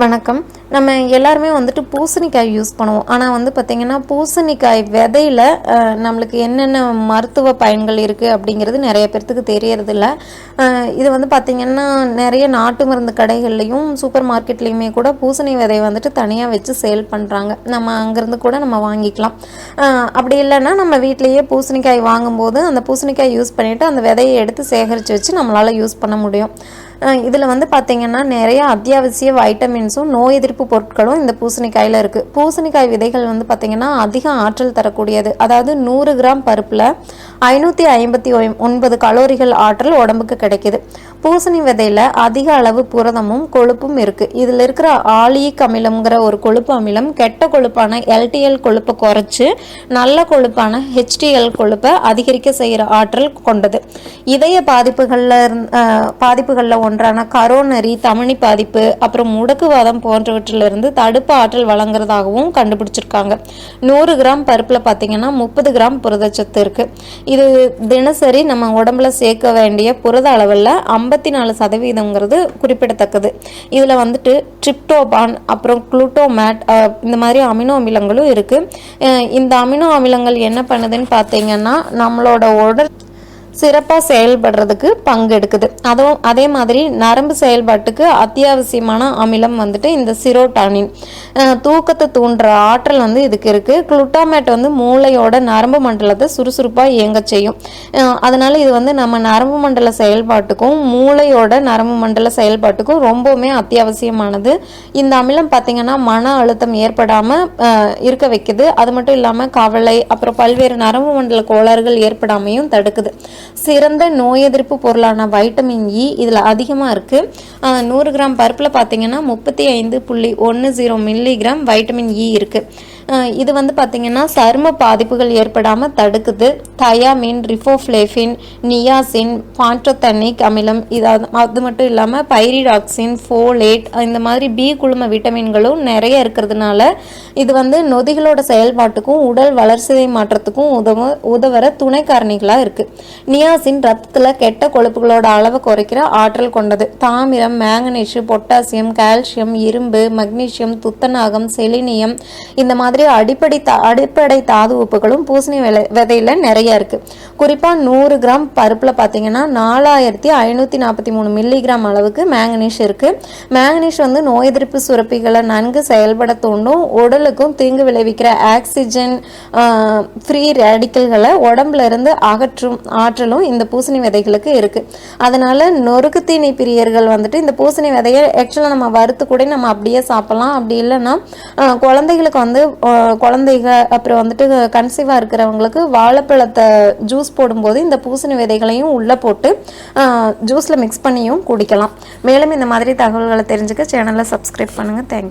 வணக்கம். நம்ம எல்லாருமே வந்துட்டு பூசணிக்காய் யூஸ் பண்ணுவோம். ஆனால் வந்து பார்த்திங்கன்னா பூசணிக்காய் விதையில் நம்மளுக்கு என்னென்ன மருத்துவ பயன்கள் இருக்குது அப்படிங்கிறது நிறைய பேர்த்துக்கு தெரியறதில்ல. இது வந்து பார்த்திங்கன்னா நிறைய நாட்டு மருந்து கடைகள்லையும் சூப்பர் மார்க்கெட்லேயுமே கூட பூசணி விதையை வந்துட்டு தனியாக வச்சு சேல் பண்ணுறாங்க நம்ம அங்கேருந்து கூட நம்ம வாங்கிக்கலாம். அப்படி இல்லைன்னா நம்ம வீட்லேயே பூசணிக்காய் வாங்கும்போது அந்த பூசணிக்காய் யூஸ் பண்ணிவிட்டு அந்த விதையை எடுத்து சேகரித்து வச்சு நம்மளால் யூஸ் பண்ண முடியும். இதில் வந்து பார்த்திங்கன்னா நிறைய அத்தியாவசிய வைட்டமின்ஸும் நோய் எதிர்ப்பு பொருட்களும் இந்த பூசணிக்காயில் இருக்குது பூசணிக்காய் விதைகள் வந்து பார்த்திங்கன்னா அதிக ஆற்றல் தரக்கூடியது. அதாவது நூறு கிராம் பருப்பில் ஐநூற்றி ஐம்பத்தி ஒன்பது கலோரிகள் ஆற்றல் உடம்புக்கு கிடைக்கிது. பூசணி விதையில் அதிக அளவு புரதமும் கொழுப்பும் இருக்குது இதில் இருக்கிற ஆலியிக் அமிலம்ங்கிற ஒரு கொழுப்பு அமிலம் கெட்ட கொழுப்பான எல்டிஎல் கொழுப்பை குறைச்சி நல்ல கொழுப்பான ஹெச்டிஎல் கொழுப்பை அதிகரிக்க செய்கிற ஆற்றல் கொண்டது. இதய பாதிப்புகளில் இருந் பாதிப்புகளில் ஒன்றான கரோனரி தமனி பாதிப்பு அப்புறம் முடக்குவாதம் போன்றவற்றிலிருந்து தடுப்பு ஆற்றல் வழங்குறதாக வழங்குறதாகவும் கண்டுபிடிச்சிருக்காங்க. நூறு கிராம் பருப்பில் பார்த்தீங்கன்னா முப்பது கிராம் புரதச்சத்து இருக்குது இது தினசரி நம்ம உடம்புல சேர்க்க வேண்டிய புரத அளவில் ஐம்பத்தி நாலு சதவீதங்கிறது குறிப்பிடத்தக்கது. இதில் வந்துட்டு ட்ரிப்டோபான் அப்புறம் குளுட்டோமேட் இந்த மாதிரி அமினோ அமிலங்களும் இருக்குது இந்த அமினோ அமிலங்கள் என்ன பண்ணுதுன்னு பார்த்தீங்கன்னா நம்மளோட உடல் சிறப்பாக செயல்படுறதுக்கு பங்கெடுக்குது அதுவும் அதே மாதிரி நரம்பு செயல்பாட்டுக்கு அத்தியாவசியமான அமிலம் வந்துட்டு இந்த சிரோட்டானின் தூக்கத்தை தூண்டுற ஆற்றல் வந்து இதுக்கு இருக்குது குளுட்டாமேட் வந்து மூளையோட நரம்பு மண்டலத்தை சுறுசுறுப்பாக இயங்க செய்யும். அதனால இது வந்து நம்ம நரம்பு மண்டல செயல்பாட்டுக்கும் மூளையோட நரம்பு மண்டல செயல்பாட்டுக்கும் ரொம்பவுமே அத்தியாவசியமானது. இந்த அமிலம் பார்த்திங்கன்னா மன அழுத்தம் ஏற்படாமல் இருக்க வைக்குது. அது மட்டும் இல்லாமல் கவலை அப்புறம் பல்வேறு நரம்பு மண்டல கோளாறுகள் ஏற்படாமையும் தடுக்குது. சிறந்த நோய் எதிர்ப்பு பொருளான வைட்டமின் இ இதில் அதிகமாக இருக்குது நூறு கிராம் பருப்பில் பார்த்தீங்கன்னா முப்பத்தி ஐந்து புள்ளி ஒன்று zero milligram vitamin e E இருக்குது இது வந்து பார்த்திங்கன்னா சரும பாதிப்புகள் ஏற்படாமல் தடுக்குது. தயாமின் ரிஃபோஃப்ளேஃபின் நியாசின் பான்ட்ரோத்தனிக் அமிலம் இது அது மட்டும் இல்லாமல் பைரிடாக்சின் ஃபோலேட் இந்த மாதிரி பி குழும விட்டமின்களும் நிறைய இருக்கிறதுனால இது வந்து நொதிகளோட செயல்பாட்டுக்கும் உடல் வளர்சிதை மாற்றத்துக்கும் உதவ உதவுற துணை காரணிகளாக இருக்குது நியாசின் ரத்தத்தில் கெட்ட கொழுப்புகளோட அளவை குறைக்கிற ஆற்றல் கொண்டது. தாமிரம் மேங்கனீஷு பொட்டாசியம் கால்சியம் இரும்பு மக்னீசியம் துத்தநாகம் செலினியம் இந்த மாதிரி அடிப்படை தா அடிப்படை தாது உப்புகளும் பூசணி விலை விதையில் நிறைய இருக்குது குறிப்பாக நூறு கிராம் பருப்பில் பார்த்தீங்கன்னா நாலாயிரத்தி ஐநூற்றி நாற்பத்தி மூணு மில்லிகிராம் அளவுக்கு மேங்கனீஷ் இருக்குது மேங்கனீஷ் வந்து நோய் எதிர்ப்பு சுரப்பிகளை நன்கு செயல்பட தூண்டும் உடலுக்கும் தீங்கு விளைவிக்கிற ஆக்சிஜன் ஃப்ரீ ரேடிக்கல்களை உடம்புல இருந்து அகற்றும் ஆற்றலும் இந்த பூசணி விதைகளுக்கு இருக்கு. அதனால் நொறுக்கு தீனி பிரியர்கள் வந்துட்டு இந்த பூசணி விதையை ஆக்சுவலாக நம்ம வறுத்து கூட நம்ம அப்படியே சாப்பிட்லாம். அப்படி இல்லைன்னா குழந்தைகளுக்கு வந்து குழந்தைகள் குழந்தைங்க அப்புறம் வந்துட்டு கன்சீவாக இருக்கிறவங்களுக்கு வாழைப்பழத்தை ஜூஸ் போடும்போது இந்த பூசணி விதைகளையும் உள்ளே போட்டு ஜூஸில் மிக்ஸ் பண்ணியும் குடிக்கலாம். மேலும் இந்த மாதிரி தகவல்களை தெரிஞ்சுக்க சேனலை சப்ஸ்கிரைப் பண்ணுங்கள் தேங்க்யூ